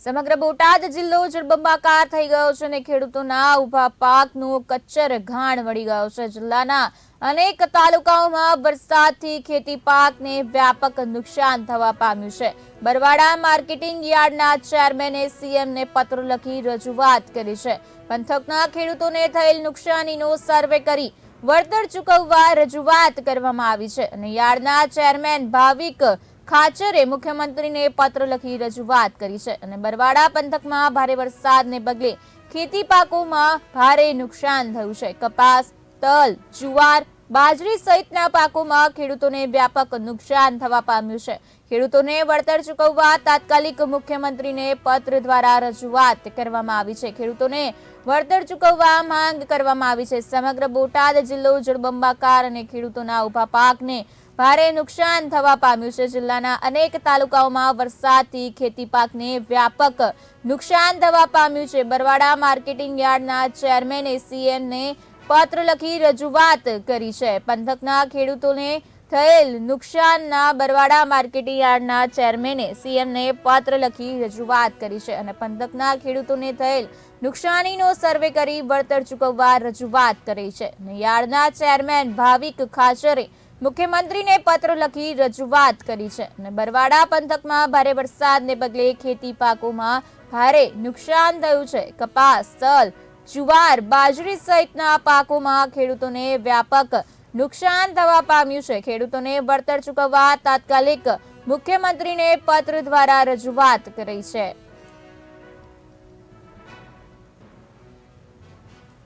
સમગ્ર બોટાદ જિલ્લો જળબંબાકાર થઈ ગયો છે અને ખેડૂતોના ઊભા પાકનું કચ્છર ઘાણ વળી ગયો છે. જિલ્લાના અનેક તાલુકાઓમાં વરસાદથી ખેતી પાકને વ્યાપક નુકસાન થવા પામ્યું છે. બરવાડા માર્કેટિંગ યાર્ડના ચેરમેને સીએમને પત્ર લખી રજૂઆત કરી છે. પંથકના ખેડૂતોને થયેલ નુકસાનીનો સર્વે કરી વળતર ચૂકવવા રજૂઆત કરવામાં આવી છે અને યાર્ડના ચેરમેન ભાવિક ખાચરે મુખ્યમંત્રીને પત્ર લખી રજૂઆત કરી છે અને બરવાડા પંથકમાં ભારે વરસાદને પગલે ખેતી પાકોમાં ભારે નુકસાન થયું છે. કપાસ, તલ, જુવાર, બાજરી સહિતના પાકોમાં ખેડૂતોને વ્યાપક નુકસાન થવા પામ્યું છે. ખેડૂતોને વળતર ચૂકવવા તાત્કાલિક મુખ્યમંત્રીને પત્ર દ્વારા રજૂઆત કરવામાં આવી છે. ખેડૂતોને વળતર ચૂકવવા માંગ કરવામાં આવી છે. સમગ્ર બોટાદ જિલ્લો જળબંબાકાર અને ખેડૂતોના ઊભા પાકને ભારે નુકસાન થવા પામ્યું છે જિલ્લાના અનેક તાલુકાઓમાં વરસાદથી ખેતી પાકને વ્યાપક નુકસાન થવા પામ્યું છે. બરવાડા માર્કેટિંગ યાર્ડના ચેરમેને સીએમને પત્ર લખી રજૂઆત કરી છે. પંથકના ખેડૂતોને થયેલ નુકસાનના બરવાડા માર્કેટિંગ યાર્ડના ચેરમેને સીએમને પત્ર લખી રજૂઆત કરી છે અને પંથકના ખેડૂતોને થયેલ નુકસાનીનો સર્વે કરી વળતર ચૂકવવા રજૂઆત કરી છે. યાર્ડના ચેરમેન ભાવિક ખાચરે મુખ્યમંત્રીને પત્ર લખી રજૂઆત કરી છે અને બરવાડા પંથકમાં ભારે વરસાદને પગલે ખેતી પાકોમાં ભારે નુકસાન થયું છે. કપાસ, તલ, જુવાર, બાજરી સહિતના પાકોમાં ખેડૂતોને વ્યાપક નુકસાન થવા પામ્યું છે. ખેડૂતોને વળતર ચૂકવવા તાત્કાલિક મુખ્યમંત્રીને પત્ર દ્વારા રજૂઆત કરી છે.